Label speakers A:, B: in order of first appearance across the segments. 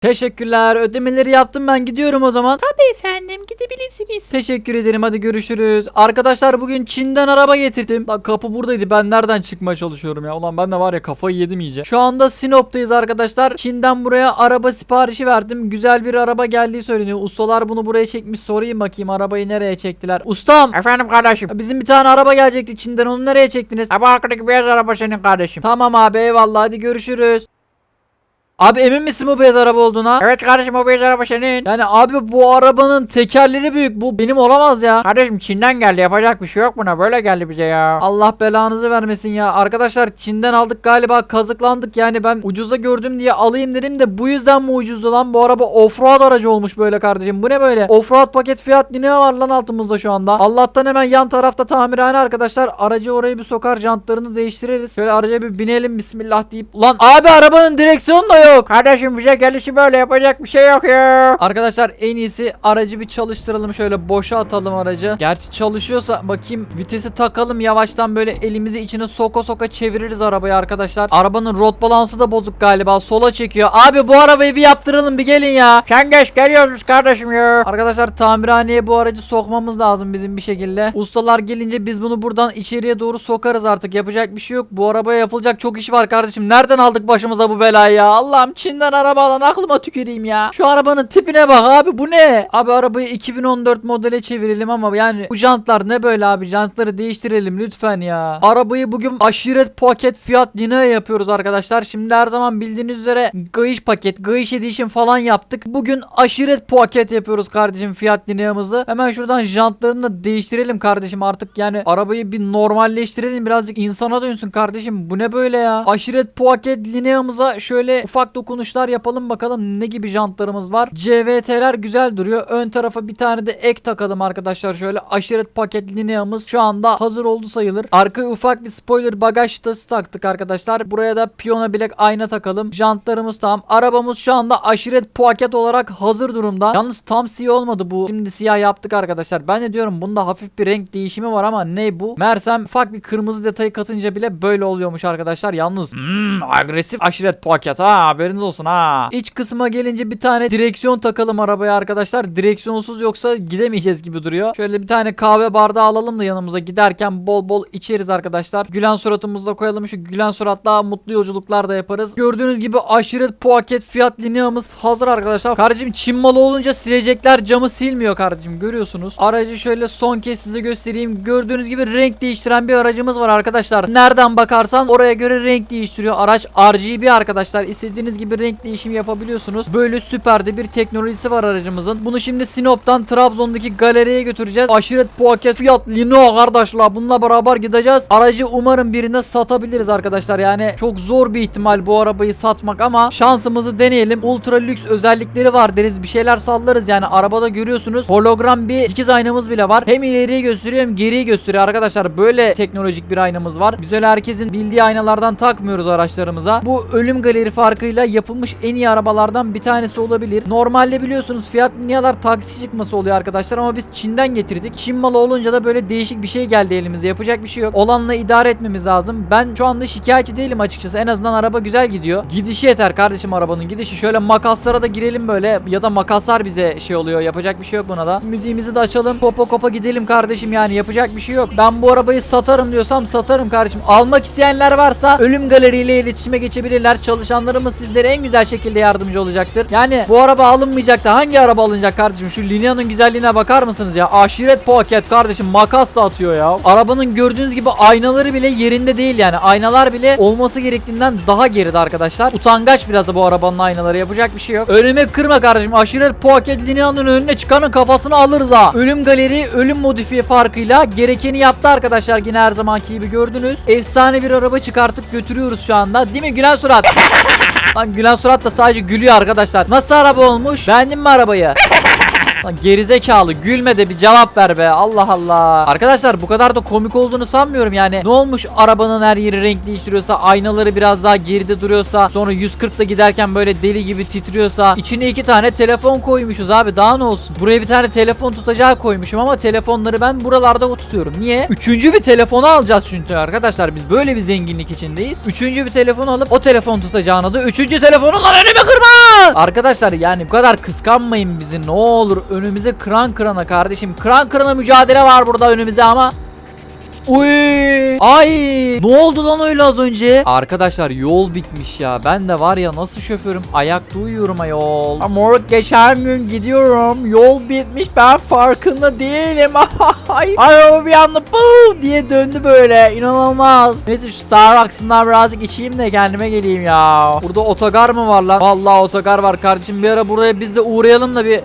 A: Teşekkürler. Ödemeleri yaptım ben gidiyorum o zaman.
B: Tabii efendim gidebilirsiniz.
A: Teşekkür ederim. Hadi görüşürüz. Arkadaşlar bugün Çin'den araba getirdim. Lan kapı buradaydı. Ben nereden çıkmaya çalışıyorum ya? Ulan ben de var ya kafayı yedim iyice. Şu anda Sinop'tayız arkadaşlar. Çin'den buraya araba siparişi verdim. Güzel bir araba geldiği söyleniyor. Ustalar bunu buraya çekmiş. Sorayım bakayım arabayı nereye çektiler. Ustam.
B: Efendim kardeşim.
A: Bizim bir tane araba gelecekti Çin'den. Onu nereye çektiniz?
B: Ha bu arkadaki beyaz araba senin kardeşim.
A: Tamam abi eyvallah. Hadi görüşürüz. Abi emin misin bu beyaz araba olduğuna?
B: Evet kardeşim o beyaz araba senin.
A: Yani abi bu arabanın tekerleri büyük. Bu benim olamaz ya.
B: Kardeşim Çin'den geldi yapacak bir şey yok buna böyle geldi bize ya.
A: Allah belanızı vermesin ya. Arkadaşlar Çin'den aldık galiba kazıklandık yani ben ucuza gördüm diye alayım dedim de bu yüzden mi ucuzdu lan bu araba offroad aracı olmuş böyle kardeşim. Bu ne böyle? Offroad paket fiyat ne var lan altımızda şu anda. Allah'tan hemen yan tarafta tamirhane arkadaşlar. Aracı oraya bir sokar jantlarını değiştiririz. Şöyle araca bir binelim bismillah deyip. Lan abi arabanın direksiyonu da yok.
B: Kardeşim bize gelişi böyle yapacak bir şey yok ya.
A: Arkadaşlar en iyisi aracı bir çalıştıralım şöyle boşa atalım aracı. Gerçi çalışıyorsa bakayım vitesi takalım yavaştan böyle elimizi içine soka soka çeviririz arabayı arkadaşlar. Arabanın rot balansı da bozuk galiba sola çekiyor. Abi bu arabayı bir yaptıralım bir gelin ya.
B: Sen geç geliyoruz kardeşim ya.
A: Arkadaşlar tamirhaneye bu aracı sokmamız lazım bizim bir şekilde. Ustalar gelince biz bunu buradan içeriye doğru sokarız artık. Yapacak bir şey yok. Bu arabaya yapılacak çok iş var kardeşim. Nereden aldık başımıza bu belayı ya? Allah'ım Çin'den araba alan aklıma tüküreyim ya. Şu arabanın tipine bak abi bu ne? Abi arabayı 2014 modele çevirelim ama yani bu jantlar ne böyle abi? Jantları değiştirelim lütfen ya. Arabayı bugün aşiret paket fiyat yine yapıyoruz arkadaşlar. Şimdi her zaman bildiğiniz üzere Gayış paket, Gayış Edition falan yaptık. Bugün aşiret paket yapıyoruz kardeşim fiyat lineamızı. Hemen şuradan jantlarını da değiştirelim kardeşim artık yani arabayı bir normalleştirelim birazcık insana dönsün kardeşim. Bu ne böyle ya? Aşiret paket lineamıza şöyle ufak dokunuşlar yapalım bakalım ne gibi jantlarımız var. CVT'ler güzel duruyor. Ön tarafa bir tane de ek takalım arkadaşlar şöyle aşiret paket lineamız şu anda hazır oldu sayılır. Arkaya ufak bir spoiler bagaj şitası taktık arkadaşlar. Buraya da piyona bilek ayna takalım. Jantlarımız tamam. Arabamız şu anda aşiret paket olarak hazır durumda. Yalnız tam siyah olmadı bu. Şimdi siyah yaptık arkadaşlar. Ben de diyorum bunda hafif bir renk değişimi var ama ne bu? Mersem ufak bir kırmızı detayı katınca bile böyle oluyormuş arkadaşlar. Yalnız hmm, agresif aşiret paket ha haberiniz olsun ha. İç kısma gelince bir tane direksiyon takalım arabaya arkadaşlar. Direksiyonsuz yoksa gidemeyeceğiz gibi duruyor. Şöyle bir tane kahve bardağı alalım da yanımıza giderken bol bol içeriz arkadaşlar. Gülen suratımızda koyalım şu gülen suratla mutlu yolculuklar da yaparız. Gördüğünüz gibi aşiret paket fiyat lineamız hazır arkadaşlar. Kardeşim Çin malı olunca silecekler camı silmiyor kardeşim görüyorsunuz. Aracı şöyle son kez size göstereyim. Gördüğünüz gibi renk değiştiren bir aracımız var arkadaşlar. Nereden bakarsan oraya göre renk değiştiriyor. Araç RGB arkadaşlar. İstediğiniz gibi renk değişimi yapabiliyorsunuz. Böyle süper de bir teknolojisi var aracımızın. Bunu şimdi Sinop'tan Trabzon'daki galeriye götüreceğiz. Aşiret paket fiyat lino kardeşler. Bununla beraber gideceğiz. Aracı umarım birine satabiliriz arkadaşlar. Yani çok zor bir ihtimal bu arabayı satmak ama şansımızı deneyelim. Ultra lüks özellikleri var deriz. Bir şeyler sallarız yani. Arabada görüyorsunuz hologram bir dikiz aynamız bile var. Hem ileriye gösteriyor hem geriye gösteriyor arkadaşlar. Böyle teknolojik bir aynamız var. Biz öyle herkesin bildiği aynalardan takmıyoruz araçlarımıza. Bu ölüm galeri farkıyla yapılmış en iyi arabalardan bir tanesi olabilir. Normalde biliyorsunuz fiyat linyalar taksi çıkması oluyor arkadaşlar ama biz Çin'den getirdik. Çin malı olunca da böyle değişik bir şey geldi elimize. Yapacak bir şey yok. Olanla idare etmemiz lazım. Ben şu anda şikayetçi değilim açıkçası. En azından araba güzel gidiyor. Gidişi yeter kardeşim arabanın gidişi. Şöyle makaslara da girelim böyle ya da makaslar bize şey oluyor. Yapacak bir şey yok buna da. Müziğimizi de açalım. Kopa kopa gidelim kardeşim yani yapacak bir şey yok. Ben bu arabayı satarım diyorsam satarım kardeşim. Almak isteyenler varsa ölüm galeriyle iletişime geçebilirler. Çalışanlarımız sizlere en güzel şekilde yardımcı olacaktır. Yani bu araba alınmayacak da hangi araba alınacak kardeşim? Şu Linea'nın güzelliğine bakar mısınız ya? Aşiret paket kardeşim makas atıyor ya. Arabanın gördüğünüz gibi aynaları bile yerinde değil yani. Aynalar bile olması gerektiğinden daha geride arkadaşlar. Utangaç biraz da bu arabanın aynaları yapacak bir şey yok. Önüme kırma kardeşim. Aşiret paket Linea'nın önüne çıkanın kafasını alırız ha. Ölüm galeri ölüm modifiye farkıyla gerekeni yaptı arkadaşlar. Yine her zamanki gibi gördünüz. Efsane bir araba çıkartıp götürüyoruz şu anda. Değil mi Gülen Surat? Lan Gülen Surat da sadece gülüyor arkadaşlar. Nasıl araba olmuş? Beğendin mi arabayı? Lan gerizekalı gülme de bir cevap ver be Allah Allah. Arkadaşlar bu kadar da komik olduğunu sanmıyorum yani. Ne olmuş arabanın her yeri renk değiştiriyorsa aynaları biraz daha geride duruyorsa sonra 140'la giderken böyle deli gibi titriyorsa içine iki tane telefon koymuşuz abi daha ne olsun. Buraya bir tane telefon tutacağı koymuşum ama telefonları ben buralarda tutuyorum. Niye? Üçüncü bir telefonu alacağız çünkü arkadaşlar biz böyle bir zenginlik içindeyiz. Üçüncü bir telefon alıp o telefon tutacağına da üçüncü telefonu lan önüme kırma! Arkadaşlar yani bu kadar kıskanmayın bizi ne olur önümüze kıran kırana kardeşim. Kıran kırana mücadele var burada önümüze ama Uy! Ay! Ne oldu lan öyle az önce? Arkadaşlar yol bitmiş ya. Ben de var ya nasıl şoförüm ayakta uyuyorum ayol.
B: Ama geçen gün gidiyorum. Yol bitmiş ben farkında değilim. Ay, Araba bir anda bu diye döndü böyle. İnanılmaz.
A: Neyse şu Starbucks'ından birazcık içeyim de kendime geleyim ya. Burada otogar mı var lan? Vallahi otogar var kardeşim. Bir ara buraya biz de uğrayalım da bir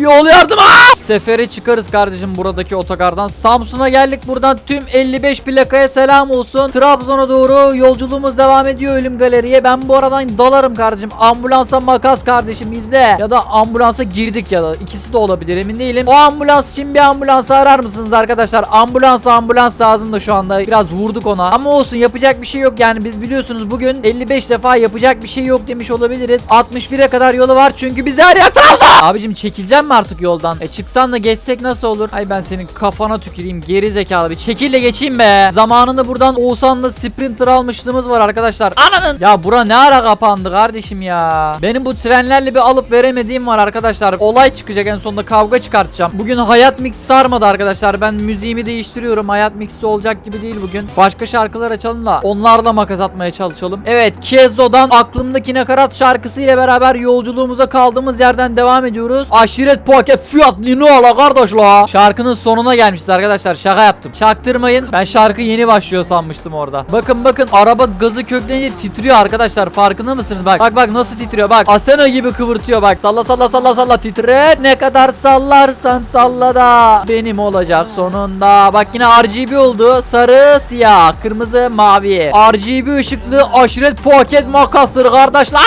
A: Yol yardım Aa! Sefere çıkarız kardeşim buradaki otogardan. Samsun'a geldik buradan tüm 55 plakaya selam olsun. Trabzon'a doğru yolculuğumuz devam ediyor ölüm galeriye. Ben bu aradan dalarım kardeşim. Ambulansa makas kardeşim izle. Ya da ambulansa girdik ya da ikisi de olabilir emin değilim. O ambulans için bir ambulansı arar mısınız arkadaşlar? Ambulans ambulans lazım da şu anda. Biraz vurduk ona. Ama olsun yapacak bir şey yok yani biz biliyorsunuz bugün 55 defa yapacak bir şey yok demiş olabiliriz. 61'e kadar yolu var çünkü biz her yer Trabzon. Abicim çekileceğim mi artık yoldan? E çıksan da geçsek nasıl olur? Ay ben senin kafana tüküreyim geri zekalı bir çekil de geçeyim be. Zamanında buradan Oğuzhan'da Sprinter almışlığımız var arkadaşlar. Ananın. Ya bura ne ara kapandı kardeşim ya. Benim bu trenlerle bir alıp veremediğim var arkadaşlar. Olay çıkacak en sonunda kavga çıkartacağım. Bugün hayat mix sarmadı arkadaşlar. Ben müziğimi değiştiriyorum. Hayat mixi olacak gibi değil bugün. Başka şarkılar açalım da onlarla makas atmaya çalışalım. Evet Kezzo'dan aklımdaki nakarat şarkısı ile beraber yolculuğumuza kaldığımız yerden devam ediyoruz. Aşiret paket fiyat ala kardeş la. Şarkının sonuna gelmişiz arkadaşlar. Şaka yaptım. Çaktırmayın. Ben şarkı yeni başlıyor sanmıştım orada. Bakın bakın araba gazı köklenince titriyor arkadaşlar. Farkında mısınız? Bak bak bak nasıl titriyor bak. Asena gibi kıvırtıyor bak. Salla salla salla salla titret. Ne kadar sallarsan salla da benim olacak sonunda. Bak yine RGB oldu. Sarı, siyah, kırmızı, mavi. RGB ışıklı aşiret paket makasları kardeşler.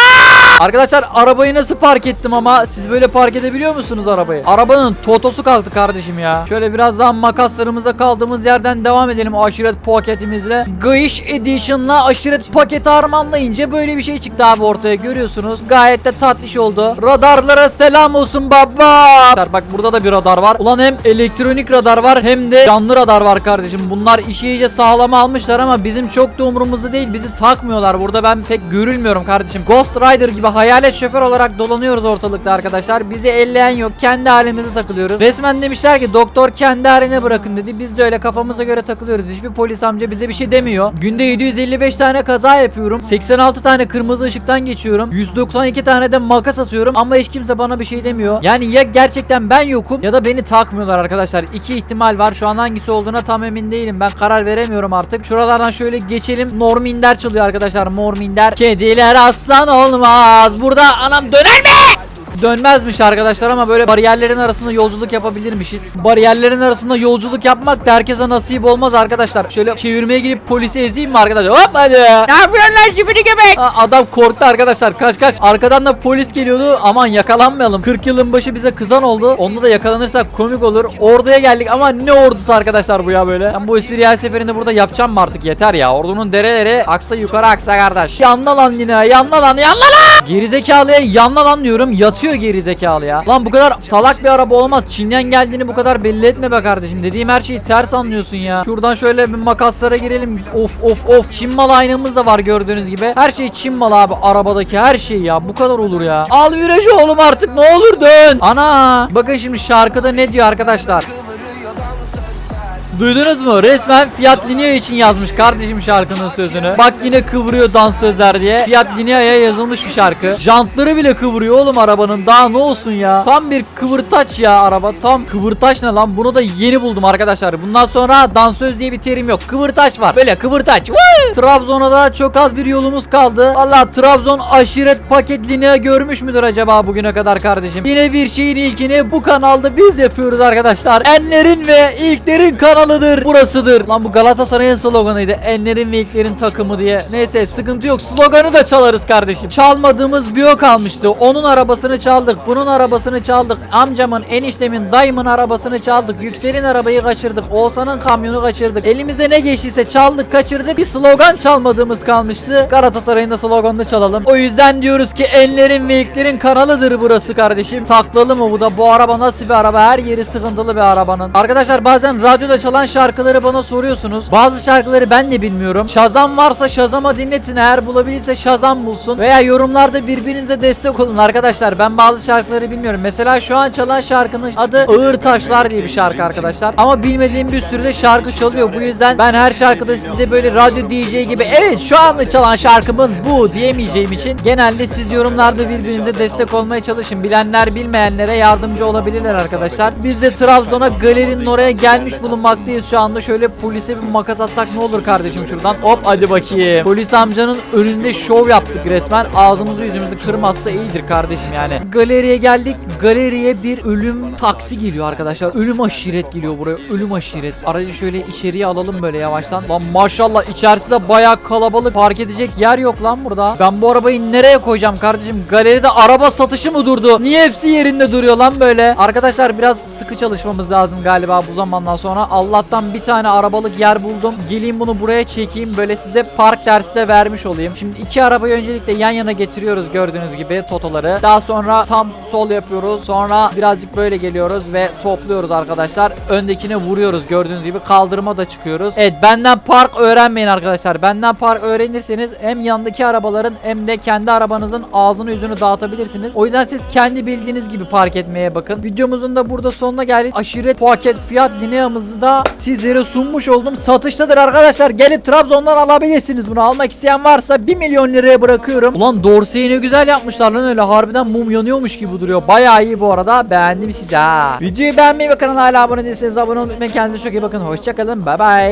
A: Arkadaşlar arabayı nasıl park ettim ama siz böyle park edebiliyor musunuz arabayı? Arabanın totosu kalktı kardeşim ya. Şöyle biraz daha makaslarımıza kaldığımız yerden devam edelim aşiret paketimizle. Gıyış Edition'la aşiret paketi harmanlayınca böyle bir şey çıktı abi ortaya görüyorsunuz. Gayet de tatlış oldu. Radarlara selam olsun baba. Bak burada da bir radar var. Ulan hem elektronik radar var hem de canlı radar var kardeşim. Bunlar işi iyice sağlama almışlar ama bizim çok da umurumuzda değil. Bizi takmıyorlar. Burada ben pek görülmüyorum kardeşim. Ghost Rider gibi hayalet şoför olarak dolanıyoruz ortalıkta arkadaşlar. Bizi elleyen yok. Kendi halimize takılıyoruz. Resmen demişler ki doktor kendi haline bırakın dedi. Biz de öyle kafamıza göre takılıyoruz. Hiçbir polis amca bize bir şey demiyor. Günde 755 tane kaza yapıyorum. 86 tane kırmızı ışıktan geçiyorum. 192 tane de makas atıyorum ama hiç kimse bana bir şey demiyor. Yani ya gerçekten ben yokum ya da beni takmıyorlar arkadaşlar. İki ihtimal var. Şu an hangisi olduğuna tam emin değilim. Ben karar veremiyorum artık. Şuralardan şöyle geçelim. Norminder çalıyor arkadaşlar. Norminder. Kediler aslan olmaz. Burada anam döner mi? Dönmezmiş arkadaşlar ama böyle bariyerlerin arasında yolculuk yapabilirmişiz. Bariyerlerin arasında yolculuk yapmak da herkese nasip olmaz arkadaşlar. Şöyle çevirmeye girip polisi ezeyim mi arkadaşlar? Hop hadi.
B: Ne yapıyorsun lan şibidi göbek?
A: Aa, Adam korktu arkadaşlar. Kaç kaç. Arkadan da polis geliyordu. Aman yakalanmayalım. 40 yılın başı bize kızan oldu. Onda da yakalanırsak komik olur. Orduya geldik ama ne ordusu arkadaşlar bu ya böyle? Ben bu espriyi her seferinde burada yapacağım mı artık? Yeter ya. Ordunun dereleri aksa yukarı aksa kardeş. Yanla lan yine yanla lan yanla lan! Gerizekalıya yanla lan diyorum. Yatıyor gerizekalı ya. Lan bu kadar salak bir araba olmaz. Çin'den geldiğini bu kadar belli etme be kardeşim. Dediğim her şeyi ters anlıyorsun ya. Şuradan şöyle bir makaslara girelim. Of of of. Çin malı aynamız da var gördüğünüz gibi. Her şey Çin malı abi. Arabadaki her şey ya. Bu kadar olur ya. Al virajı oğlum artık. Ne olur dön. Ana. Bakın şimdi şarkıda ne diyor arkadaşlar Duydunuz mu? Resmen Fiat Linea için yazmış kardeşim şarkının sözünü. Bak yine kıvırıyor dansözler diye. Fiat Linea'ya yazılmış bir şarkı. Jantları bile kıvırıyor oğlum arabanın. Daha ne olsun ya? Tam bir kıvırtaç ya araba. Tam kıvırtaç ne lan? Bunu da yeni buldum arkadaşlar. Bundan sonra dansöz diye bir terim yok. Kıvırtaç var. Böyle kıvırtaç. Trabzon'a da çok az bir yolumuz kaldı. Valla Trabzon aşiret paket Linea görmüş müdür acaba bugüne kadar kardeşim? Yine bir şeyin ilkini bu kanalda biz yapıyoruz arkadaşlar. Enlerin ve ilklerin kanalı kanalıdır. Burasıdır. Lan bu Galatasaray'ın sloganıydı. Enlerin ve ilklerin takımı diye. Neyse sıkıntı yok. Sloganı da çalarız kardeşim. Çalmadığımız bir o kalmıştı. Onun arabasını çaldık. Bunun arabasını çaldık. Amcamın, eniştemin, dayımın arabasını çaldık. Yüksel'in arabayı kaçırdık. Oğuzhan'ın kamyonu kaçırdık. Elimize ne geçtiyse çaldık kaçırdık. Bir slogan çalmadığımız kalmıştı. Galatasaray'ın da sloganını çalalım. O yüzden diyoruz ki enlerin ve ilklerin kanalıdır burası kardeşim. Saklalı mı bu da? Bu araba nasıl bir araba? Her yeri sıkıntılı bir arabanın. Arkadaşlar bazen radyoda çalan şarkıları bana soruyorsunuz. Bazı şarkıları ben de bilmiyorum. Şazam varsa Şazam'a dinletin. Eğer bulabilirse Şazam bulsun. Veya yorumlarda birbirinize destek olun arkadaşlar. Ben bazı şarkıları bilmiyorum. Mesela şu an çalan şarkının adı Ağır Taşlar diye bir şarkı arkadaşlar. Ama bilmediğim bir sürü de şarkı çalıyor. Bu yüzden ben her şarkıda size böyle radyo DJ gibi evet şu anda çalan şarkımız bu diyemeyeceğim için genelde siz yorumlarda birbirinize destek olmaya çalışın. Bilenler bilmeyenlere yardımcı olabilirler arkadaşlar. Biz de Trabzon'a galerinin oraya gelmiş bulunmaktayız şu anda. Şöyle polise bir makas atsak ne olur kardeşim şuradan. Hop hadi bakayım. Polis amcanın önünde şov yaptık resmen. Ağzımızı yüzümüzü kırmazsa iyidir kardeşim yani. Galeriye geldik. Galeriye bir ölüm taksi geliyor arkadaşlar. Ölüm aşiret geliyor buraya. Ölüm aşiret. Aracı şöyle içeriye alalım böyle yavaştan. Lan maşallah içerisi de bayağı kalabalık. Park edecek yer yok lan burada. Ben bu arabayı nereye koyacağım kardeşim? Galeride araba satışı mı durdu? Niye hepsi yerinde duruyor lan böyle? Arkadaşlar biraz sıkı çalışmamız lazım galiba bu zamandan sonra. Allah'tan bir tane arabalık yer buldum. Geleyim bunu buraya çekeyim. Böyle size park dersi de vermiş olayım. Şimdi iki arabayı öncelikle yan yana getiriyoruz gördüğünüz gibi totoları. Daha sonra tam sol yapıyoruz. Sonra birazcık böyle geliyoruz ve topluyoruz arkadaşlar. Öndekine vuruyoruz gördüğünüz gibi. Kaldırıma da çıkıyoruz. Evet benden park öğrenmeyin arkadaşlar. Benden park öğrenirseniz hem yandaki arabaların hem de kendi arabanızın ağzını yüzünü dağıtabilirsiniz. O yüzden siz kendi bildiğiniz gibi park etmeye bakın. Videomuzun da burada sonuna geldik. Aşiret paket fiyat lineamızı da sizlere sunmuş oldum. Satıştadır arkadaşlar. Gelip Trabzon'dan alabilirsiniz bunu. Almak isteyen varsa 1 milyon liraya bırakıyorum. Ulan Dorsey'i ne güzel yapmışlar lan öyle. Harbiden mum yanıyormuş gibi duruyor. Bayağı iyi bu arada. Beğendim size ha. Videoyu beğenmeyi ve kanala hala abone değilseniz abone olmayı unutmayın. Kendinize çok iyi bakın. Hoşçakalın. Bay bay.